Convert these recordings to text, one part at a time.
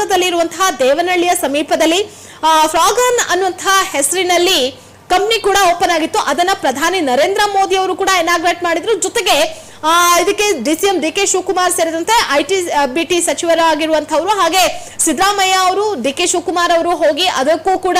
ಭಾಗದಲ್ಲಿರುವಂತಹ ದೇವನಹಳ್ಳಿಯ ಸಮೀಪದಲ್ಲಿ ಫ್ರಾಗನ್ ಅನ್ನುವಂತಹ ಹೆಸರಿನಲ್ಲಿ ಕಂಪ್ನಿ ಕೂಡ ಓಪನ್ ಆಗಿತ್ತು. ಅದನ್ನ ಪ್ರಧಾನಿ ನರೇಂದ್ರ ಮೋದಿ ಅವರು ಕೂಡ ಇನಾಗ್ರೇಟ್ ಮಾಡಿದ್ರು. ಜೊತೆಗೆ ಇದಕ್ಕೆ D C M D K Shivakumar ಸೇರಿದಂತೆ ಐ ಟಿ ಬಿ ಟಿ ಸಚಿವರಾಗಿರುವಂತವರು ಹಾಗೆ ಸಿದ್ದರಾಮಯ್ಯ ಅವರು, ಡಿ ಕೆ ಶಿವಕುಮಾರ್ ಅವರು ಹೋಗಿ ಅದಕ್ಕೂ ಕೂಡ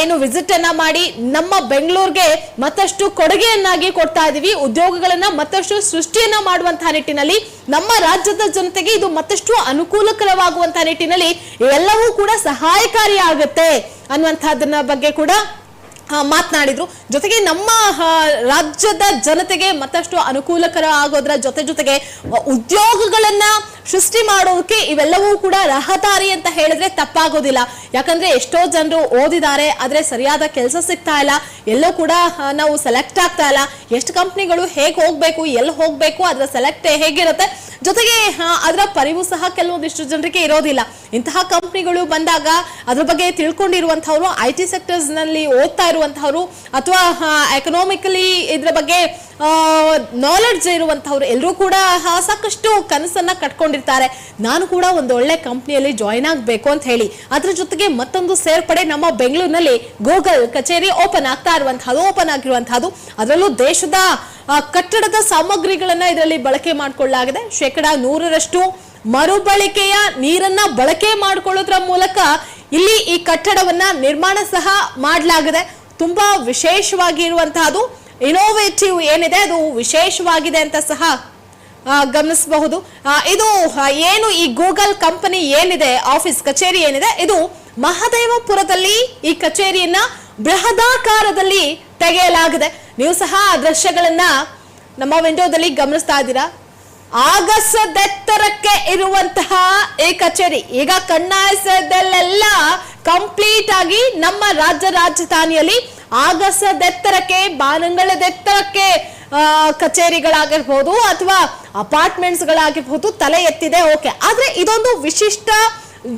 ಏನು ವಿಸಿಟ್ ಅನ್ನ ಮಾಡಿ ನಮ್ಮ ಬೆಂಗಳೂರಿಗೆ ಮತ್ತಷ್ಟು ಕೊಡುಗೆಯನ್ನಾಗಿ ಕೊಡ್ತಾ ಇದೀವಿ. ಉದ್ಯೋಗಗಳನ್ನ ಮತ್ತಷ್ಟು ಸೃಷ್ಟಿಯನ್ನ ಮಾಡುವಂತಹ ನಿಟ್ಟಿನಲ್ಲಿ, ನಮ್ಮ ರಾಜ್ಯದ ಜನತೆಗೆ ಇದು ಮತ್ತಷ್ಟು ಅನುಕೂಲಕರವಾಗುವಂತಹ ನಿಟ್ಟಿನಲ್ಲಿ ಎಲ್ಲವೂ ಕೂಡ ಸಹಾಯಕಾರಿಯಾಗುತ್ತೆ ಅನ್ನುವಂತಹದನ್ನ ಬಗ್ಗೆ ಕೂಡ ಮಾತನಾಡಿದ್ರು. ಜೊತೆಗೆ ನಮ್ಮ ರಾಜ್ಯದ ಜನತೆಗೆ ಮತ್ತಷ್ಟು ಅನುಕೂಲಕರ ಆಗೋದ್ರ ಜೊತೆ ಜೊತೆಗೆ ಉದ್ಯೋಗಗಳನ್ನ ಸೃಷ್ಟಿ ಮಾಡೋದಕ್ಕೆ ಇವೆಲ್ಲವೂ ಕೂಡ ರಹದಾರಿ ಅಂತ ಹೇಳಿದ್ರೆ ತಪ್ಪಾಗೋದಿಲ್ಲ. ಯಾಕಂದ್ರೆ ಎಷ್ಟೋ ಜನರು ಓದಿದ್ದಾರೆ, ಆದ್ರೆ ಸರಿಯಾದ ಕೆಲಸ ಸಿಗ್ತಾ ಇಲ್ಲ. ಎಲ್ಲೋ ಕೂಡ ನಾವು ಸೆಲೆಕ್ಟ್ ಆಗ್ತಾ ಇಲ್ಲ. ಎಷ್ಟು ಕಂಪ್ನಿಗಳು ಹೇಗೆ ಹೋಗ್ಬೇಕು ಎಲ್ಲಿ ಹೋಗ್ಬೇಕು, ಅದರ ಸೆಲೆಕ್ಟ್ ಹೇಗಿರುತ್ತೆ. ಜೊತೆಗೆ ಅದರ ಪರಿವು ಸಹ ಕೆಲವೊಂದಿಷ್ಟು ಜನರಿಗೆ ಇರೋದಿಲ್ಲ. ಇಂತಹ ಕಂಪ್ನಿಗಳು ಬಂದಾಗ ಅದ್ರ ಬಗ್ಗೆ ತಿಳ್ಕೊಂಡಿರುವಂತಹವರು ಐ ಟಿ ಸೆಕ್ಟರ್ಸ್ನಲ್ಲಿ ಓದ್ತಾ ಇರುವಂತಹವರು ಅಥವಾ ಎಕನಾಮಿಕಲಿ ಇದ್ರ ಬಗ್ಗೆ ನಾಲೆಡ್ಜ್ ಇರುವಂತಹವ್ರು ಎಲ್ಲರೂ ಕೂಡ ಸಾಕಷ್ಟು ಕನಸನ್ನ ಕಟ್ಕೊಂಡಿರ್ತಾರೆ. ನಾನು ಕೂಡ ಒಂದು ಒಳ್ಳೆ ಕಂಪ್ನಿಯಲ್ಲಿ ಜಾಯ್ನ್ ಆಗಬೇಕು ಅಂತ ಹೇಳಿ. ಅದ್ರ ಜೊತೆಗೆ ಮತ್ತೊಂದು ಸೇರ್ಪಡೆ ನಮ್ಮ ಬೆಂಗಳೂರಿನಲ್ಲಿ ಗೂಗಲ್ ಕಚೇರಿ ಓಪನ್ ಆಗ್ತಾ ಇರುವಂತಹದ್ದು ಓಪನ್ ಆಗಿರುವಂತಹದ್ದು ಅದರಲ್ಲೂ ದೇಶದ ಕಟ್ಟಡದ ಸಾಮಗ್ರಿಗಳನ್ನ ಇದರಲ್ಲಿ ಬಳಕೆ ಮಾಡಿಕೊಳ್ಳಲಾಗಿದೆ. ಶೇಕಡ ನೂರರಷ್ಟು ಮರುಬಳಕೆಯ ನೀರನ್ನ ಬಳಕೆ ಮಾಡಿಕೊಳ್ಳೋದ್ರ ಮೂಲಕ ಇಲ್ಲಿ ಈ ಕಟ್ಟಡವನ್ನ ನಿರ್ಮಾಣ ಸಹ ಮಾಡಲಾಗಿದೆ. ತುಂಬಾ ವಿಶೇಷವಾಗಿ ಇರುವಂತಹದ್ದು ಇನೋವೇಟಿವ್ ಏನಿದೆ, ಅದು ವಿಶೇಷವಾಗಿದೆ ಅಂತ ಸಹ ಗಮನಿಸಬಹುದು. ಇದು ಏನು ಈ ಗೂಗಲ್ ಕಂಪನಿ ಏನಿದೆ, ಆಫೀಸ್ ಕಚೇರಿ ಏನಿದೆ, ಇದು ಮಹದೇವಪುರದಲ್ಲಿ ಈ ಕಚೇರಿಯನ್ನ ಬೃಹದಾಕಾರದಲ್ಲಿ ತೆಗೆಯಲಾಗಿದೆ. ನೀವು ಸಹ ಆ ದೃಶ್ಯಗಳನ್ನ ನಮ್ಮ ವಿಂಡೋದಲ್ಲಿ ಗಮನಿಸ್ತಾ ಇದ್ದೀರಾ? ಆಗಸದೆತ್ತರಕ್ಕೆ ಇರುವಂತಹ ಈ ಕಚೇರಿ, ಈಗ ಕಣ್ಣಾಯಿಸದಲ್ಲೆಲ್ಲ ಕಂಪ್ಲೀಟ್ ಆಗಿ ನಮ್ಮ ರಾಜ್ಯ ರಾಜಧಾನಿಯಲ್ಲಿ ಆಗಸದೆತ್ತರಕ್ಕೆ, ಬಾನಂಗಳದೆತ್ತರಕ್ಕೆ ಕಚೇರಿಗಳಾಗಿರ್ಬೋದು ಅಥವಾ ಅಪಾರ್ಟ್ಮೆಂಟ್ಸ್ ಗಳಾಗಿರ್ಬೋದು ತಲೆ ಎತ್ತಿದೆ ಓಕೆ ಆದ್ರೆ ಇದೊಂದು ವಿಶಿಷ್ಟ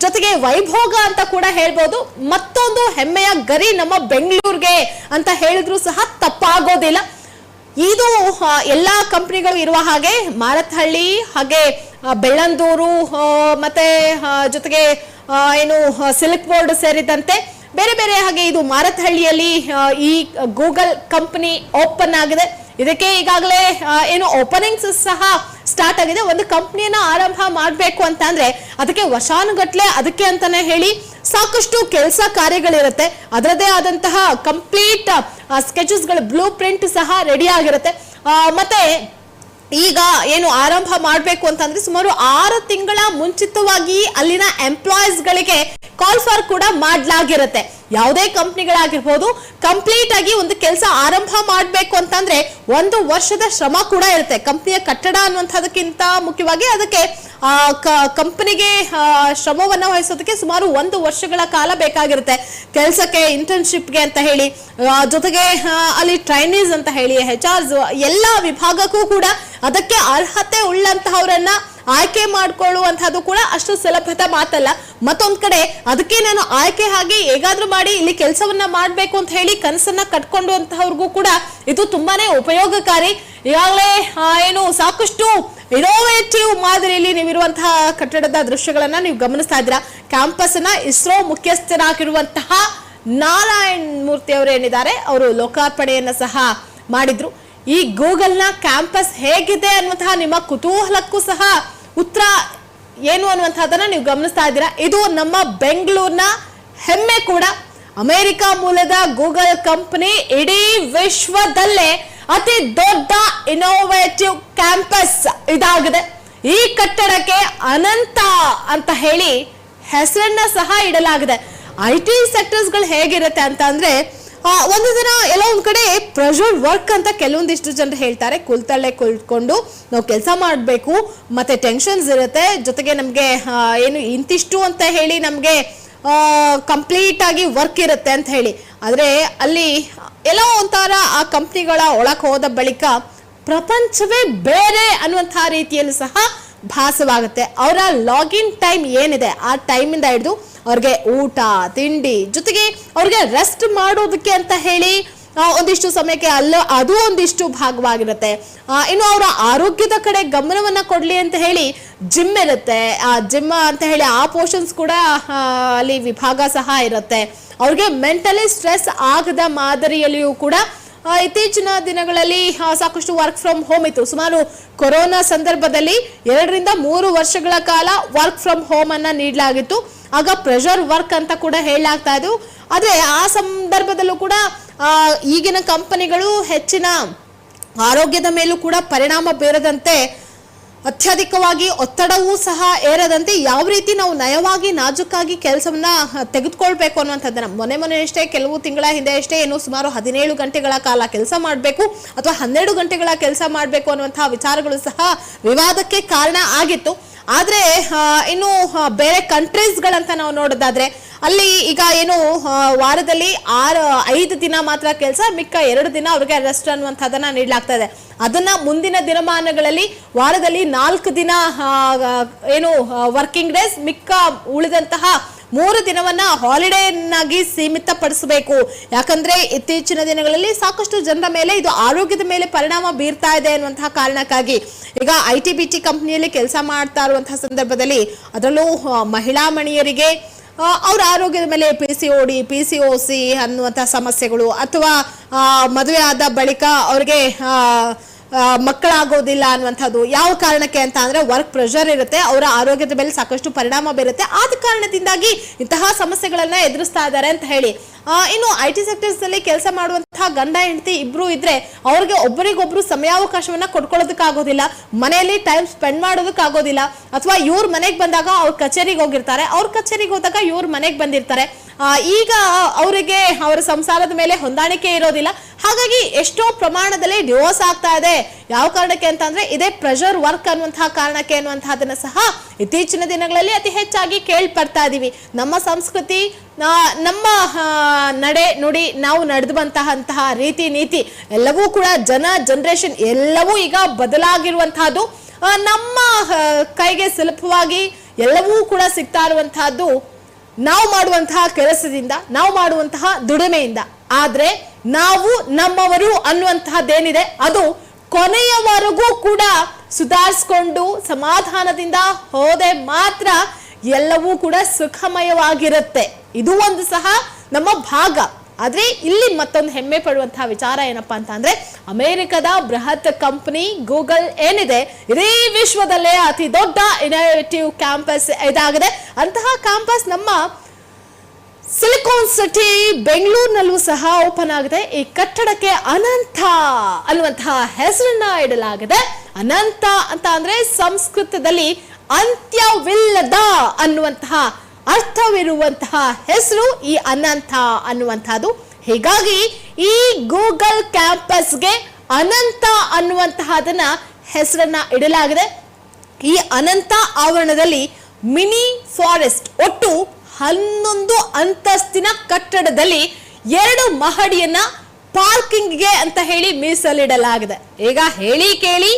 ಜೊತೆಗೆ ವೈಭೋಗ ಅಂತ ಕೂಡ ಹೇಳ್ಬೋದು. ಮತ್ತೊಂದು ಹೆಮ್ಮೆಯ ಗರಿ ನಮ್ಮ ಬೆಂಗಳೂರಿಗೆ ಅಂತ ಹೇಳಿದ್ರು ಸಹ ತಪ್ಪಾಗೋದಿಲ್ಲ. ಇದು ಎಲ್ಲಾ ಕಂಪ್ನಿಗಳು ಇರುವ ಹಾಗೆ ಮಾರತ್ಹಳ್ಳಿ, ಹಾಗೆ ಬೆಳ್ಳಂದೂರು ಮತ್ತೆ ಜೊತೆಗೆ ಏನು ಸಿಲ್ಕ್ ಬೋರ್ಡ್ ಸೇರಿದಂತೆ ಬೇರೆ ಬೇರೆ ಹಾಗೆ ಇದು ಮಾರತ್ಹಳ್ಳಿಯಲ್ಲಿ ಈ ಗೂಗಲ್ ಕಂಪನಿ ಓಪನ್ ಆಗಿದೆ. ಇದಕ್ಕೆ ಈಗಾಗಲೇ ಏನು ಓಪನಿಂಗ್ಸ್ ಸಹ ಸ್ಟಾರ್ಟ್ ಆಗಿದೆ. ಒಂದು ಕಂಪ್ನಿಯನ್ನ ಆರಂಭ ಮಾಡಬೇಕು ಅಂತ ಅಂದ್ರೆ ಅದಕ್ಕೆ ವರ್ಷಾನುಗಟ್ಲೆ ಅದಕ್ಕೆ ಅಂತಾನೆ ಹೇಳಿ ಸಾಕಷ್ಟು ಕೆಲಸ ಕಾರ್ಯಗಳಿರುತ್ತೆ. ಅದರದೇ ಆದಂತಹ ಕಂಪ್ಲೀಟ್ ಸ್ಕೆಚಸ್ಗಳ ಬ್ಲೂ ಪ್ರಿಂಟ್ ಸಹ ರೆಡಿ ಆಗಿರುತ್ತೆ. ಮತ್ತೆ ಈಗ ಏನು ಆರಂಭ ಮಾಡಬೇಕು ಅಂತಂದ್ರೆ ಸುಮಾರು ಆರು ತಿಂಗಳ ಮುಂಚಿತವಾಗಿ ಅಲ್ಲಿನ ಎಂಪ್ಲಾಯೀಸ್ ಗಳಿಗೆ ಕಾಲ್ ಫಾರ್ ಕೂಡ ಮಾಡ್ಲಾಗಿರುತ್ತೆ. ಯಾವುದೇ ಕಂಪ್ನಿಗಳಾಗಿರ್ಬೋದು ಕಂಪ್ಲೀಟ್ ಆಗಿ ಒಂದು ಕೆಲಸ ಆರಂಭ ಮಾಡಬೇಕು ಅಂತಂದ್ರೆ ಒಂದು ವರ್ಷದ ಶ್ರಮ ಕೂಡ ಇರುತ್ತೆ. ಕಂಪ್ನಿಯ ಕಟ್ಟಡ ಅನ್ನುವಂಥದಕ್ಕಿಂತ ಮುಖ್ಯವಾಗಿ ಅದಕ್ಕೆ ಕಂಪನಿಗೆ ಶ್ರಮವನ್ನು ವಹಿಸೋದಕ್ಕೆ ಸುಮಾರು ಒಂದು ವರ್ಷಗಳ ಕಾಲ ಬೇಕಾಗಿರುತ್ತೆ. ಕೆಲಸಕ್ಕೆ ಇಂಟರ್ನ್ಶಿಪ್ಗೆ ಅಂತ ಹೇಳಿ ಜೊತೆಗೆ ಅಲ್ಲಿ ಟ್ರೈನೀಸ್ ಅಂತ ಹೇಳಿ ಹೆಚ್ ಆರ್ಸ್ ಎಲ್ಲ ವಿಭಾಗಕ್ಕೂ ಕೂಡ ಅದಕ್ಕೆ ಅರ್ಹತೆ ಉಳ್ಳಂತಹವರನ್ನ ಆಯ್ಕೆ ಮಾಡ್ಕೊಳ್ಳುವಂತಹದ್ದು ಕೂಡ ಅಷ್ಟು ಸುಲಭದ ಮಾತಲ್ಲ. ಮತ್ತೊಂದ್ ಕಡೆ ಅದಕ್ಕೆ ನಾನು ಆಯ್ಕೆ ಆಗಿ ಹೇಗಾದ್ರೂ ಮಾಡಿ ಇಲ್ಲಿ ಕೆಲಸವನ್ನ ಮಾಡ್ಬೇಕು ಅಂತ ಹೇಳಿ ಕನಸನ್ನ ಕಟ್ಕೊಂಡಂತಹವ್ರಿಗೂ ಕೂಡ ಇದು ತುಂಬಾನೇ ಉಪಯೋಗಕಾರಿ. ಈಗಾಗಲೇ ಏನು ಸಾಕಷ್ಟು ಇನೋವೇಟಿವ್ ಮಾದರಿಯಲ್ಲಿ ನೀವಿರುವಂತಹ ಕಟ್ಟಡದ ದೃಶ್ಯಗಳನ್ನ ನೀವು ಗಮನಿಸ್ತಾ ಇದ್ದೀರಾ. ಕ್ಯಾಂಪಸ್ ಅನ್ನ ಇಸ್ರೋ ಮುಖ್ಯಸ್ಥರಾಗಿರುವಂತಹ ನಾರಾಯಣ್ ಮೂರ್ತಿ ಅವರು ಏನಿದ್ದಾರೆ, ಅವರು ಲೋಕಾರ್ಪಣೆಯನ್ನ ಸಹ ಮಾಡಿದ್ರು. ಈ ಗೂಗಲ್ನ ಕ್ಯಾಂಪಸ್ ಹೇಗಿದೆ ಅನ್ನುವಂತಹ ನಿಮ್ಮ ಕುತೂಹಲಕ್ಕೂ ಸಹ ಉತ್ತರ ಏನು ಅನ್ನುವಂಥದ್ದನ್ನ ನೀವು ಗಮನಿಸ್ತಾ ಇದ್ದೀರಾ? ಇದು ನಮ್ಮ ಬೆಂಗಳೂರಿನ ಹೆಮ್ಮೆ ಕೂಡ. ಅಮೆರಿಕ ಮೂಲದ ಗೂಗಲ್ ಕಂಪನಿ ಇಡೀ ವಿಶ್ವದಲ್ಲೇ ಅತಿ ದೊಡ್ಡ ಇನೋವೇಟಿವ್ ಕ್ಯಾಂಪಸ್ ಇದಾಗಿದೆ. ಈ ಕಟ್ಟಡಕ್ಕೆ ಅನಂತ ಅಂತ ಹೇಳಿ ಹೆಸರನ್ನ ಸಹ ಇಡಲಾಗಿದೆ. ಐ ಟಿ ಸೆಕ್ಟರ್ಸ್ಗಳು ಹೇಗಿರುತ್ತೆ ಅಂತ ಅಂದ್ರೆ ಒಂದು ದಿನ ಎಲ್ಲ ಒಂದ್ ಕಡೆ ಪ್ರೆಷರ್ ವರ್ಕ್ ಅಂತ ಕೆಲವೊಂದಿಷ್ಟು ಜನರು ಹೇಳ್ತಾರೆ. ಕುಲ್ತಲ್ಲೇ ಕುಳ್ಕೊಂಡು ನಾವು ಕೆಲಸ ಮಾಡಬೇಕು, ಮತ್ತೆ ಟೆನ್ಷನ್ಸ್ ಇರುತ್ತೆ. ಜೊತೆಗೆ ನಮಗೆ ಏನು ಇಂತಿಷ್ಟು ಅಂತ ಹೇಳಿ ನಮಗೆ ಕಂಪ್ಲೀಟ್ ಆಗಿ ವರ್ಕ್ ಇರುತ್ತೆ ಅಂತ ಹೇಳಿ. ಆದರೆ ಅಲ್ಲಿ ಎಲ್ಲೋ ಒಂಥರ ಆ ಕಂಪ್ನಿಗಳ ಒಳಗೆ ಹೋದ ಬಳಿಕ ಪ್ರಪಂಚವೇ ಬೇರೆ ಅನ್ನುವಂತಹ ರೀತಿಯಲ್ಲಿ ಸಹ ಭಾಸವಾಗುತ್ತೆ. ಅವರ ಲಾಗಿನ್ ಟೈಮ್ ಏನಿದೆ, ಆ ಟೈಮಿಂದ ಹಿಡಿದು ಅವ್ರಿಗೆ ಊಟ, ತಿಂಡಿ ಜೊತೆಗೆ ಅವ್ರಿಗೆ ರೆಸ್ಟ್ ಮಾಡೋದಕ್ಕೆ ಅಂತ ಹೇಳಿ ಒಂದಿಷ್ಟು ಸಮಯಕ್ಕೆ ಅಲ್ಲ, ಅದು ಒಂದಿಷ್ಟು ಭಾಗವಾಗಿರುತ್ತೆ. ಇನ್ನು ಅವರ ಆರೋಗ್ಯದ ಕಡೆ ಗಮನವನ್ನ ಕೊಡ್ಲಿ ಅಂತ ಹೇಳಿ ಜಿಮ್ ಇರುತ್ತೆ. ಆ ಜಿಮ್ ಅಂತ ಹೇಳಿ ಆ ಪೋರ್ಷನ್ಸ್ ಕೂಡ ಅಲ್ಲಿ ವಿಭಾಗ ಸಹ ಇರುತ್ತೆ. ಅವ್ರಿಗೆ ಮೆಂಟಲಿ ಸ್ಟ್ರೆಸ್ ಆಗದ ಮಾದರಿಯಲ್ಲಿಯೂ ಕೂಡ ಇತ್ತೀಚಿನ ದಿನಗಳಲ್ಲಿ ಸಾಕಷ್ಟು ವರ್ಕ್ ಫ್ರಮ್ ಹೋಮ್ ಇತ್ತು. ಸುಮಾರು ಕೊರೋನಾ ಸಂದರ್ಭದಲ್ಲಿ ಎರಡರಿಂದ ಮೂರು ವರ್ಷಗಳ ಕಾಲ ವರ್ಕ್ ಫ್ರಮ್ ಹೋಮ್ ಅನ್ನ ನೀಡಲಾಗಿತ್ತು. ಆಗ ಪ್ರೆಷರ್ ವರ್ಕ್ ಅಂತ ಕೂಡ ಹೇಳಲಾಗ್ತಾ ಇದ್ದು, ಆದ್ರೆ ಆ ಸಂದರ್ಭದಲ್ಲೂ ಕೂಡ ಈಗಿನ ಕಂಪನಿಗಳು ಹೆಚ್ಚಿನ ಆರೋಗ್ಯದ ಮೇಲೂ ಕೂಡ ಪರಿಣಾಮ ಬೀರದಂತೆ ಅತ್ಯಧಿಕವಾಗಿ ಒತ್ತಡವೂ ಸಹ ಏರದಂತೆ ಯಾವ ರೀತಿ ನಾವು ನಯವಾಗಿ ನಾಜುಕಾಗಿ ಕೆಲಸವನ್ನ ತೆಗೆದುಕೊಳ್ಬೇಕು ಅನ್ನುವಂಥದ್ದನ್ನ ಮೊನ್ನೆ ಮೊನ್ನೆ ಅಷ್ಟೇ, ಕೆಲವು ತಿಂಗಳ ಹಿಂದೆ ಅಷ್ಟೇ ಏನು ಸುಮಾರು ಹದಿನೇಳು ಗಂಟೆಗಳ ಕಾಲ ಕೆಲಸ ಮಾಡಬೇಕು ಅಥವಾ ಹನ್ನೆರಡು ಗಂಟೆಗಳ ಕೆಲಸ ಮಾಡಬೇಕು ಅನ್ನುವಂತಹ ವಿಚಾರಗಳು ಸಹ ವಿವಾದಕ್ಕೆ ಕಾರಣ ಆಗಿತ್ತು. ಆದ್ರೆ ಇನ್ನು ಬೇರೆ ಕಂಟ್ರೀಸ್ಗಳಂತ ನಾವು ನೋಡೋದಾದ್ರೆ, ಅಲ್ಲಿ ಈಗ ಏನು ವಾರದಲ್ಲಿ ಆರು, ಐದು ದಿನ ಮಾತ್ರ ಕೆಲಸ, ಮಿಕ್ಕ ಎರಡು ದಿನ ಅವ್ರಿಗೆ ರೆಸ್ಟ್ ಅನ್ನುವಂಥದ್ದನ್ನು ನೀಡಲಾಗ್ತಾ ಇದೆ. ಅದನ್ನ ಮುಂದಿನ ದಿನಮಾನಗಳಲ್ಲಿ ವಾರದಲ್ಲಿ ನಾಲ್ಕು ದಿನ ಏನು ವರ್ಕಿಂಗ್ ಡೇಸ್ ಮಿಕ್ಕ ಉಳಿದಂತಹ ಮೂರು ದಿನವನ್ನ ಹಾಲಿಡೇನಾಗಿ ಸೀಮಿತಪಡಿಸಬೇಕು. ಯಾಕಂದ್ರೆ ಇತ್ತೀಚಿನ ದಿನಗಳಲ್ಲಿ ಸಾಕಷ್ಟು ಜನರ ಮೇಲೆ ಇದು ಆರೋಗ್ಯದ ಮೇಲೆ ಪರಿಣಾಮ ಬೀರ್ತಾ ಇದೆ ಅನ್ನುವಂತಹ ಕಾರಣಕ್ಕಾಗಿ. ಈಗ ಐ ಟಿ ಬಿ ಟಿ ಕಂಪ್ನಿಯಲ್ಲಿ ಕೆಲಸ ಮಾಡ್ತಾ ಇರುವಂತಹ ಸಂದರ್ಭದಲ್ಲಿ ಅದರಲ್ಲೂ ಮಹಿಳಾ ಮಣಿಯರಿಗೆ ಅವರ ಆರೋಗ್ಯದ ಮೇಲೆ P C O D, P C O C ಅನ್ನುವಂಥ ಸಮಸ್ಯೆಗಳು ಅಥವಾ ಮದುವೆ ಆದ ಬಳಿಕ ಅವ್ರಿಗೆ ಮಕ್ಕಳಾಗೋದಿಲ್ಲ ಅನ್ನುವಂಥದ್ದು ಯಾವ ಕಾರಣಕ್ಕೆ ಅಂತ ಅಂದರೆ ವರ್ಕ್ ಪ್ರೆಷರ್ ಇರುತ್ತೆ, ಅವರ ಆರೋಗ್ಯದ ಮೇಲೆ ಸಾಕಷ್ಟು ಪರಿಣಾಮ ಬೀರುತ್ತೆ. ಆದ ಕಾರಣದಿಂದಾಗಿ ಇಂತಹ ಸಮಸ್ಯೆಗಳನ್ನು ಎದುರಿಸ್ತಾ ಇದ್ದಾರೆ ಅಂತ ಹೇಳಿ. ಇನ್ನು ಐ ಟಿ ಸೆಕ್ಟರ್ಸ್ನಲ್ಲಿ ಕೆಲಸ ಮಾಡುವಂತಹ ಗಂಡ ಹೆಂಡತಿ ಇಬ್ರು ಇದ್ರೆ ಅವ್ರಿಗೆ ಒಬ್ಬರಿಗೊಬ್ರು ಸಮಯಾವಕಾಶವನ್ನ ಕೊಡ್ಕೊಳ್ಳೋದಕ್ಕಾಗೋದಿಲ್ಲ, ಮನೆಯಲ್ಲಿ ಟೈಮ್ ಸ್ಪೆಂಡ್ ಮಾಡೋದಕ್ಕಾಗೋದಿಲ್ಲ, ಅಥವಾ ಇವ್ರ ಮನೆಗೆ ಬಂದಾಗ ಅವ್ರ ಕಚೇರಿಗೆ ಹೋಗಿರ್ತಾರೆ, ಅವ್ರ ಕಚೇರಿಗೆ ಹೋದಾಗ ಇವ್ರ ಮನೆಗೆ ಬಂದಿರ್ತಾರೆ. ಈಗ ಅವರಿಗೆ ಅವರ ಸಂಸಾರದ ಮೇಲೆ ಹೊಂದಾಣಿಕೆ ಇರೋದಿಲ್ಲ ಹಾಗಾಗಿ ಎಷ್ಟೋ ಪ್ರಮಾಣದಲ್ಲಿ ಡಿವೋರ್ಸ್ ಆಗ್ತಾ ಇದೆ. ಯಾವ ಕಾರಣಕ್ಕೆ ಅಂತ ಅಂದ್ರೆ ಇದೇ ಪ್ರೆಷರ್ ವರ್ಕ್ ಅನ್ನುವಂತಹ ಕಾರಣಕ್ಕೆ ಅನ್ನುವಂತಹದನ್ನ ಸಹ ಇತ್ತೀಚಿನ ದಿನಗಳಲ್ಲಿ ಅತಿ ಹೆಚ್ಚಾಗಿ ಕೇಳ್ಪಡ್ತಾ ಇದೀವಿ. ನಮ್ಮ ಸಂಸ್ಕೃತಿ ನಮ್ಮ ನಡೆ ನುಡಿ ನಾವು ನಡೆದು ಬಂತಹ ರೀತಿ ನೀತಿ ಎಲ್ಲವೂ ಕೂಡ ಜನ ಜನರೇಷನ್ ಎಲ್ಲವೂ ಈಗ ಬದಲಾಗಿರುವಂತಹದ್ದು ನಮ್ಮ ಕೈಗೆ ಸುಲಭವಾಗಿ ಎಲ್ಲವೂ ಕೂಡ ಸಿಗ್ತಾ ಇರುವಂತಹದ್ದು ನಾವು ಮಾಡುವಂತಹ ಕೆಲಸದಿಂದ, ನಾವು ಮಾಡುವಂತಹ ದುಡಿಮೆಯಿಂದ. ಆದ್ರೆ ನಾವು ನಮ್ಮವರು ಅನ್ನುವಂತಹದ್ದೇನಿದೆ? ಅದು ಕೊನೆಯವರೆಗೂ ಕೂಡ ಸುಧಾರಿಸ್ಕೊಂಡು ಸಮಾಧಾನದಿಂದ ಹೋದೆ ಮಾತ್ರ ಎಲ್ಲವೂ ಕೂಡ ಸುಖಮಯವಾಗಿರುತ್ತೆ. ಇದು ಒಂದು ಸಹ ನಮ್ಮ ಭಾಗ. ಆದರೆ ಇಲ್ಲಿ ಮತ್ತೊಂದು ಹೆಮ್ಮೆ ಪಡುವಂತಹ ವಿಚಾರ ಏನಪ್ಪಾ ಅಂತ ಅಂದ್ರೆ ಅಮೆರಿಕದ ಬೃಹತ್ ಕಂಪನಿ ಗೂಗಲ್ ಏನಿದೆ? ಇಡೀ ವಿಶ್ವದಲ್ಲೇ ಅತಿ ದೊಡ್ಡ ಇನೋವೇಟಿವ್ ಕ್ಯಾಂಪಸ್ ಇದಾಗಿದೆ. ಅಂತಹ ಕ್ಯಾಂಪಸ್ ನಮ್ಮ ಸಿಲಿಕಾನ್ ಸಿಟಿ ಬೆಂಗಳೂರಿನಲ್ಲೂ ಸಹ ಓಪನ್ ಆಗಿದೆ. ಈ ಕಟ್ಟಡಕ್ಕೆ ಅನಂತ, ಅನ್ನುವಂತಹ ಹೆಸರನ್ನ ಇಡಲಾಗಿದೆ. ಅನಂತ ಅಂತ ಅಂದ್ರೆ ಸಂಸ್ಕೃತದಲ್ಲಿ ಅಂತ್ಯವಿಲ್ಲದ ಅನ್ನುವಂತಹ ಅರ್ಥವಿರುವಂತಹ ಹೆಸರು ಈ ಅನಂತ ಅನ್ನುವಂತಹದ್ದು ಹೀಗಾಗಿ ಈ ಗೂಗಲ್ ಕ್ಯಾಂಪಸ್ಗೆ ಅನಂತ ಅನ್ನುವಂತಹದನ್ನ ಹೆಸರನ್ನ ಇಡಲಾಗಿದೆ. ಈ ಅನಂತ ಆವರಣದಲ್ಲಿ ಮಿನಿ ಫಾರೆಸ್ಟ್ ಒಟ್ಟು ಹನ್ನೊಂದು ಅಂತಸ್ತಿನ ಕಟ್ಟಡದಲ್ಲಿ ಎರಡು ಮಹಡಿಯನ್ನ ಪಾರ್ಕಿಂಗ್ಗೆ ಅಂತ ಹೇಳಿ ಮೀಸಲಿಡಲಾಗಿದೆ. ಈಗ ಹೇಳಿ ಕೇಳಿ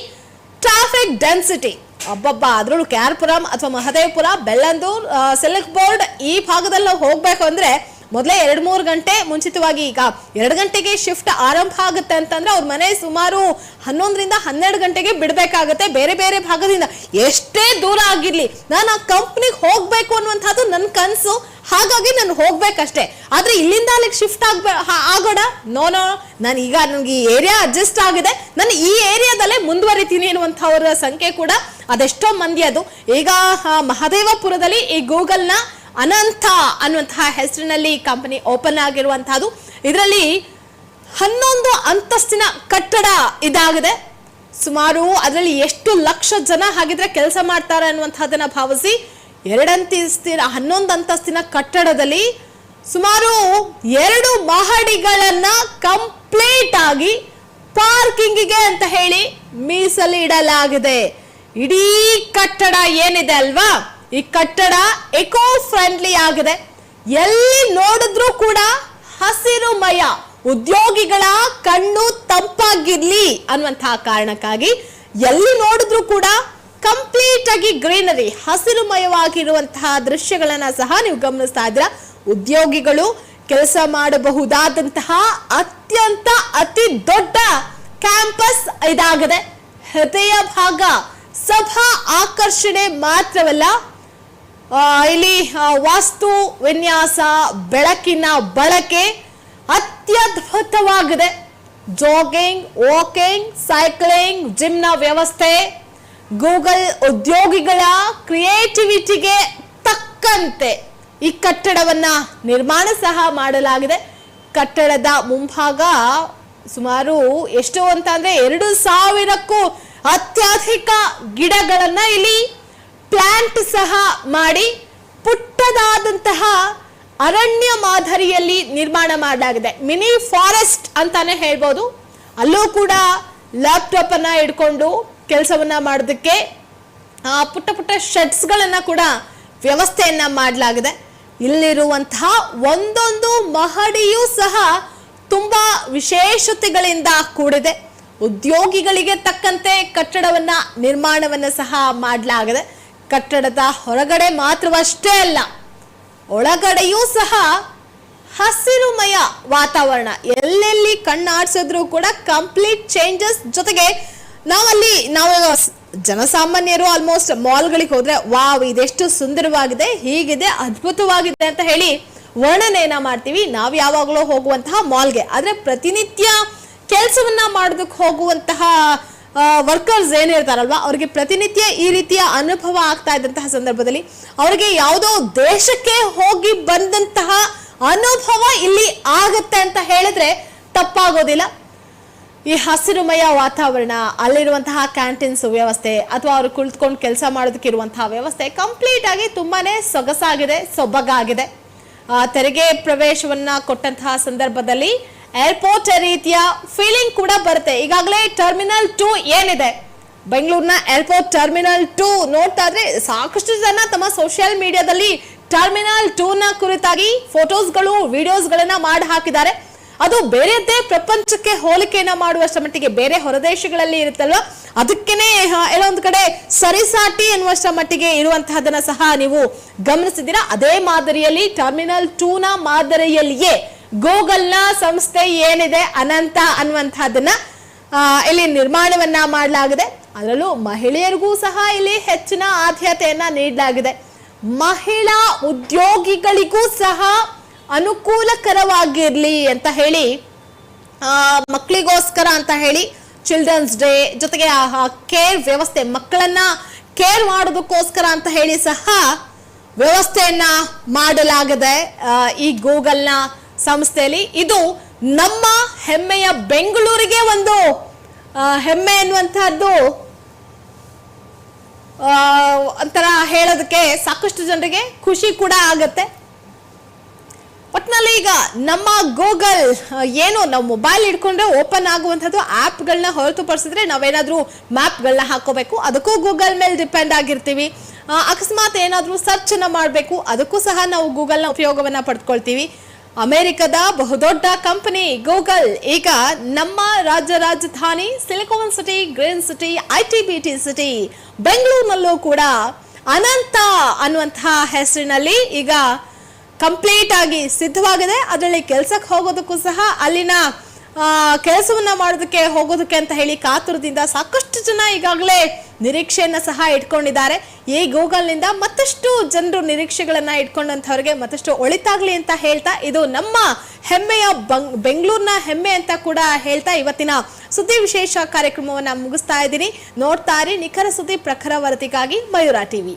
ಟ್ರಾಫಿಕ್ ಡೆನ್ಸಿಟಿ ಅಬ್ಬಬ್ಬ ಅದ್ರಲ್ಲೂ ಕ್ಯಾರ್ಪುರಂ ಅಥವಾ ಮಹದೇವಪುರ, ಬೆಳ್ಳಂದೂರ್ ಸಿಲ್ಕ್ ಬೋರ್ಡ್ ಈ ಭಾಗದಲ್ಲಿ ಹೋಗ್ಬೇಕು ಅಂದ್ರೆ ಮೊದಲೇ ಎರಡು ಮೂರು ಗಂಟೆ ಮುಂಚಿತವಾಗಿ ಈಗ ಎರಡು ಗಂಟೆಗೆ ಶಿಫ್ಟ್ ಆರಂಭ ಆಗುತ್ತೆ ಅಂತಂದ್ರೆ ಅವ್ರ ಮನೆ ಸುಮಾರು ಹನ್ನೊಂದರಿಂದ ಹನ್ನೆರಡು ಗಂಟೆಗೆ ಬಿಡಬೇಕಾಗತ್ತೆ ಬೇರೆ ಬೇರೆ ಭಾಗದಿಂದ. ಎಷ್ಟೇ ದೂರ ಆಗಿರ್ಲಿ, ನಾನು ಆ ಕಂಪ್ನಿಗೆ ಹೋಗ್ಬೇಕು ಅನ್ನುವಂಥದ್ದು ನನ್ನ ಕನಸು, ಹಾಗಾಗಿ ನಾನು ಹೋಗ್ಬೇಕಷ್ಟೇ. ಆದ್ರೆ ಇಲ್ಲಿಂದ ಅಲ್ಲಿಗೆ ಶಿಫ್ಟ್ ಆಗ್ಬೇ ಆಗೋಣ ನೋ ನೋ, ನಾನು ಈಗ ನನಗೆ ಈ ಏರಿಯಾ ಅಡ್ಜಸ್ಟ್ ಆಗಿದೆ. ನಾನು ಈ ಏರಿಯಾದಲ್ಲೇ ಮುಂದುವರಿತೀನಿ ಅನ್ನುವಂಥವ್ರ ಸಂಖ್ಯೆ ಕೂಡ ಅದೆಷ್ಟೋ ಮಂದಿ ಅದು. ಈಗ ಮಹದೇವಪುರದಲ್ಲಿ ಈ ಗೂಗಲ್ನ ಅನಂತ ಅನ್ನುವಂತಹ ಹೆಸರಿನಲ್ಲಿ ಕಂಪನಿ ಓಪನ್ ಆಗಿರುವಂತಹದ್ದು. ಇದರಲ್ಲಿ ಹನ್ನೊಂದು ಅಂತಸ್ತಿನ ಕಟ್ಟಡ ಇದಾಗಿದೆ. ಸುಮಾರು ಅದರಲ್ಲಿ ಎಷ್ಟು ಲಕ್ಷ ಜನ ಹಾಗಿದ್ರೆ ಕೆಲಸ ಮಾಡ್ತಾರೆ ಅನ್ನುವಂಥದ್ದನ್ನ ಭಾವಿಸಿ ಎರಡಂತಸ್ತಿನ ಹನ್ನೊಂದು ಅಂತಸ್ತಿನ ಕಟ್ಟಡದಲ್ಲಿ ಸುಮಾರು ಎರಡು ಮಹಡಿಗಳನ್ನ ಕಂಪ್ಲೀಟ್ ಆಗಿ ಪಾರ್ಕಿಂಗಿಗೆ ಅಂತ ಹೇಳಿ ಮೀಸಲಿಡಲಾಗಿದೆ. ಇಡೀ ಕಟ್ಟಡ ಏನಿದೆ ಅಲ್ವಾ? ಈ ಕಟ್ಟಡ ಎಕೋ ಫ್ರೆಂಡ್ಲಿ ಆಗಿದೆ. ಎಲ್ಲಿ ನೋಡಿದ್ರೂ ಕೂಡ ಹಸಿರುಮಯ ಉದ್ಯೋಗಿಗಳ ಕಣ್ಣು ತಂಪಾಗಿರ್ಲಿ ಅನ್ನುವಂತಹ ಕಾರಣಕ್ಕಾಗಿ ಎಲ್ಲಿ ನೋಡಿದ್ರೂ ಕೂಡ ಕಂಪ್ಲೀಟ್ ಆಗಿ ಗ್ರೀನರಿ ಹಸಿರುಮಯವಾಗಿರುವಂತಹ ದೃಶ್ಯಗಳನ್ನ ಸಹ ನೀವು ಗಮನಿಸ್ತಾ ಇದ್ದೀರಾ. ಉದ್ಯೋಗಿಗಳು ಕೆಲಸ ಮಾಡಬಹುದಾದಂತಹ ಅತ್ಯಂತ ಅತಿ ದೊಡ್ಡ ಕ್ಯಾಂಪಸ್ ಇದಾಗಿದೆ. ಹೃದಯ ಭಾಗ, ಸಭಾ ಆಕರ್ಷಣೆ ಮಾತ್ರವಲ್ಲ ಇಲ್ಲಿ ವಾಸ್ತು ವಿನ್ಯಾಸ, ಬೆಳಕಿನ ಬಳಕೆ ಅತ್ಯದ್ಭುತವಾಗಿದೆ. ಜಾಗಿಂಗ್ ವಾಕಿಂಗ್ ಸೈಕ್ಲಿಂಗ್ ಜಿಮ್ನ ವ್ಯವಸ್ಥೆ ಗೂಗಲ್ ಉದ್ಯೋಗಿಗಳ ಕ್ರಿಯೇಟಿವಿಟಿಗೆ ತಕ್ಕಂತೆ ಈ ಕಟ್ಟಡವನ್ನ ನಿರ್ಮಾಣ ಸಹ ಮಾಡಲಾಗಿದೆ. ಕಟ್ಟಡದ ಮುಂಭಾಗ ಸುಮಾರು ಎಷ್ಟು ಅಂತ ಅಂದರೆ ಎರಡು ಸಾವಿರಕ್ಕೂ ಅತ್ಯಧಿಕ ಗಿಡಗಳನ್ನು ಇಲ್ಲಿ ಪ್ಲಾಂಟ್ ಸಹ ಮಾಡಿ ಪುಟ್ಟದಾದಂತಹ ಅರಣ್ಯ ಮಾದರಿಯಲ್ಲಿ ನಿರ್ಮಾಣ ಮಾಡಲಾಗಿದೆ. ಮಿನಿ ಫಾರೆಸ್ಟ್ ಅಂತಾನೆ ಹೇಳ್ಬೋದು. ಅಲ್ಲೂ ಕೂಡ ಲ್ಯಾಪ್ಟಾಪ್ ಅನ್ನ ಇಟ್ಕೊಂಡು ಕೆಲಸವನ್ನ ಮಾಡೋದಕ್ಕೆ, ಆ ಪುಟ್ಟ ಪುಟ್ಟ ಶೆಡ್ಸ್ಗಳನ್ನ ಕೂಡ ವ್ಯವಸ್ಥೆಯನ್ನ ಮಾಡಲಾಗಿದೆ. ಇಲ್ಲಿರುವಂತಹ ಒಂದೊಂದು ಮಹಡಿಯೂ ಸಹ ತುಂಬಾ ವಿಶೇಷತೆಗಳಿಂದ ಕೂಡಿದೆ. ಉದ್ಯೋಗಿಗಳಿಗೆ ತಕ್ಕಂತೆ ಕಟ್ಟಡವನ್ನ ನಿರ್ಮಾಣವನ್ನ ಸಹ ಮಾಡಲಾಗಿದೆ. ಕಟ್ಟಡದ ಹೊರಗಡೆ ಮಾತ್ರವಷ್ಟೇ ಅಲ್ಲ, ಒಳಗಡೆಯೂ ಸಹ ಹಸಿರುಮಯ ವಾತಾವರಣ. ಎಲ್ಲೆಲ್ಲಿ ಕಣ್ಣಾಡ್ಸಿದ್ರು ಕೂಡ ಕಂಪ್ಲೀಟ್ ಚೇಂಜಸ್ ಜೊತೆಗೆ ನಾವಲ್ಲಿ, ನಾವು ಜನಸಾಮಾನ್ಯರು ಆಲ್ಮೋಸ್ಟ್ ಮಾಲ್ಗಳಿಗೆ ಹೋದ್ರೆ, ವಾವ್, ಇದೆಷ್ಟು ಸುಂದರವಾಗಿದೆ, ಹೀಗಿದೆ, ಅದ್ಭುತವಾಗಿದೆ ಅಂತ ಹೇಳಿ ವರ್ಣನೆಯನ್ನ ಮಾಡ್ತೀವಿ. ನಾವು ಯಾವಾಗಲೂ ಹೋಗುವಂತಹ ಮಾಲ್ಗೆ ಆದ್ರೆ ಪ್ರತಿನಿತ್ಯ ಕೆಲಸವನ್ನ ಮಾಡೋದಕ್ಕೆ ಹೋಗುವಂತಹ ವರ್ಕರ್ಸ್ ಏನಿರ್ತಾರಲ್ವಾ ಅವ್ರಿಗೆ ಪ್ರತಿನಿತ್ಯ ಈ ರೀತಿಯ ಅನುಭವ ಆಗ್ತಾ ಇದ್ದಂತಹ ಸಂದರ್ಭದಲ್ಲಿ ಅವರಿಗೆ ಯಾವುದೋ ದೇಶಕ್ಕೆ ಹೋಗಿ ಬಂದಂತಹ ಅನುಭವ ಇಲ್ಲಿ ಆಗತ್ತೆ ಅಂತ ಹೇಳಿದ್ರೆ ತಪ್ಪಾಗೋದಿಲ್ಲ. ಈ ಹಸಿರುಮಯ ವಾತಾವರಣ, ಅಲ್ಲಿರುವಂತಹ ಕ್ಯಾಂಟೀನ್ಸ್ ವ್ಯವಸ್ಥೆ ಅಥವಾ ಅವರು ಕುಳಿತುಕೊಂಡು ಕೆಲಸ ಮಾಡೋದಕ್ಕೆ ಇರುವಂತಹ ವ್ಯವಸ್ಥೆ ಕಂಪ್ಲೀಟ್ ಆಗಿ ತುಂಬಾನೇ ಸೊಗಸಾಗಿದೆ, ಸೊಬಗಾಗಿದೆ. ತೆರಿಗೆ ಪ್ರವೇಶವನ್ನ ಕೊಟ್ಟಂತಹ ಸಂದರ್ಭದಲ್ಲಿ ಏರ್ಪೋರ್ಟ್ ರೀತಿಯ ಫೀಲಿಂಗ್ ಕೂಡ ಬರುತ್ತೆ. ಈಗಾಗಲೇ ಟರ್ಮಿನಲ್ ಟೂ ಏನಿದೆ? ಬೆಂಗಳೂರಿನ ಏರ್ಪೋರ್ಟ್ ಟರ್ಮಿನಲ್ ಟೂ ನೋಡ್ತಾ ಇದ್ರೆ ಸಾಕಷ್ಟು ಜನ ತಮ್ಮ ಸೋಷಿಯಲ್ ಮೀಡಿಯಾದಲ್ಲಿ ಟರ್ಮಿನಲ್ ಟೂ ನ ಕುರಿತಾಗಿ ಫೋಟೋಸ್ಗಳು ವಿಡಿಯೋಸ್ಗಳನ್ನ ಮಾಡಿ ಹಾಕಿದ್ದಾರೆ. ಅದು ಬೇರೆದ್ದೇ ಪ್ರಪಂಚಕ್ಕೆ ಹೋಲಿಕೆಯನ್ನ ಮಾಡುವಷ್ಟ ಮಟ್ಟಿಗೆ ಬೇರೆ ಹೊರದೇಶಗಳಲ್ಲಿ ಇರುತ್ತಲ್ವ? ಅದಕ್ಕೇನೆ ಎಲ್ಲೊಂದು ಕಡೆ ಸರಿಸಾಟಿ ಎನ್ನುವಷ್ಟ ಮಟ್ಟಿಗೆ ಇರುವಂತಹದನ್ನ ಸಹ ನೀವು ಗಮನಿಸಿದ್ದೀರಾ. ಅದೇ ಮಾದರಿಯಲ್ಲಿ ಟರ್ಮಿನಲ್ ಟೂ ನ ಮಾದರಿಯಲ್ಲಿಯೇ ಗೂಗಲ್ನ ಸಂಸ್ಥೆ ಏನಿದೆ ಅನಂತ ಅನ್ನುವಂತಹದನ್ನ ಇಲ್ಲಿ ನಿರ್ಮಾಣವನ್ನ ಮಾಡಲಾಗಿದೆ. ಅದರಲ್ಲೂ ಮಹಿಳೆಯರಿಗೂ ಸಹ ಇಲ್ಲಿ ಹೆಚ್ಚಿನ ಆದ್ಯತೆಯನ್ನ ನೀಡಲಾಗಿದೆ. ಮಹಿಳಾ ಉದ್ಯೋಗಿಗಳಿಗೂ ಸಹ ಅನುಕೂಲಕರವಾಗಿರ್ಲಿ ಅಂತ ಹೇಳಿ ಮಕ್ಕಳಿಗೋಸ್ಕರ ಅಂತ ಹೇಳಿ ಚಿಲ್ಡ್ರನ್ಸ್ ಡೇ ಜೊತೆಗೆ ಕೇರ್ ವ್ಯವಸ್ಥೆ, ಮಕ್ಕಳನ್ನ ಕೇರ್ ಮಾಡೋದಕ್ಕೋಸ್ಕರ ಅಂತ ಹೇಳಿ ಸಹ ವ್ಯವಸ್ಥೆಯನ್ನ ಮಾಡಲಾಗಿದೆ. ಈ ಗೂಗಲ್ನ ಸಂಸ್ಥೆಯಲ್ಲಿ ಇದು ನಮ್ಮ ಹೆಮ್ಮೆಯ ಬೆಂಗಳೂರಿಗೆ ಒಂದು ಹೆಮ್ಮೆ ಅನ್ನುವಂತಹದ್ದು ಒಂಥರ ಹೇಳೋದಕ್ಕೆ ಸಾಕಷ್ಟು ಜನರಿಗೆ ಖುಷಿ ಕೂಡ ಆಗತ್ತೆ. ಒಟ್ನಲ್ಲಿ ಈಗ ನಮ್ಮ ಗೂಗಲ್ ಏನು ನಾವು ಮೊಬೈಲ್ ಇಟ್ಕೊಂಡ್ರೆ ಓಪನ್ ಆಗುವಂಥದ್ದು ಆ್ಯಪ್ಗಳನ್ನ ಹೊರತುಪಡಿಸಿದ್ರೆ ನಾವೇನಾದರೂ ಮ್ಯಾಪ್ಗಳನ್ನ ಹಾಕೋಬೇಕು. ಅದಕ್ಕೂ ಗೂಗಲ್ ಮೇಲೆ ಡಿಪೆಂಡ್ ಆಗಿರ್ತೀವಿ. ಅಕಸ್ಮಾತ್ ಏನಾದರೂ ಸರ್ಚನ್ನು ಮಾಡಬೇಕು. ಅದಕ್ಕೂ ಸಹ ನಾವು ಗೂಗಲ್ನ ಉಪಯೋಗವನ್ನು ಪಡ್ಕೊಳ್ತೀವಿ. ಅಮೆರಿಕದ ಬಹುದೊಡ್ಡ ಕಂಪನಿ ಗೂಗಲ್, ಈಗ ನಮ್ಮ ರಾಜ್ಯ ರಾಜಧಾನಿ silicon city, green city, I T B T city, ಬೆಂಗಳೂರಿನಲ್ಲೂ ಕೂಡ ಅನಂತ ಅನ್ನುವಂತಹ ಹೆಸರಿನಲ್ಲಿ ಈಗ ಕಂಪ್ಲೀಟ್ ಆಗಿ ಸಿದ್ಧವಾಗಿದೆ. ಅದರಲ್ಲಿ ಕೆಲಸಕ್ಕೆ ಹೋಗೋದಕ್ಕೂ ಸಹ ಅಲ್ಲಿನ ಕೆಲಸವನ್ನ ಮಾಡೋದಕ್ಕೆ ಹೋಗೋದಕ್ಕೆ ಅಂತ ಹೇಳಿ ಕಾತುರದಿಂದ ಸಾಕಷ್ಟು ಜನ ಈಗಾಗಲೇ ನಿರೀಕ್ಷೆಯನ್ನ ಸಹ ಇಟ್ಕೊಂಡಿದ್ದಾರೆ. ಈ ಗೂಗಲ್ನಿಂದ ಮತ್ತಷ್ಟು ಜನರು ನಿರೀಕ್ಷೆಗಳನ್ನ ಇಟ್ಕೊಂಡಂಥವ್ರಿಗೆ ಮತ್ತಷ್ಟು ಒಳಿತಾಗ್ಲಿ ಅಂತ ಹೇಳ್ತಾ ಇದು ನಮ್ಮ ಹೆಮ್ಮೆಯ ಬಂಗ್, ಬೆಂಗಳೂರಿನ ಹೆಮ್ಮೆ ಅಂತ ಕೂಡ ಹೇಳ್ತಾ ಇವತ್ತಿನ ಸುದ್ದಿ ವಿಶೇಷ ಕಾರ್ಯಕ್ರಮವನ್ನ ಮುಗಿಸ್ತಾ ಇದ್ದೀನಿ. ನೋಡ್ತಾ ನಿಖರ ಸುದ್ದಿ ಪ್ರಖರ ವರದಿಗಾಗಿ ಮಯೂರ ಟಿವಿ.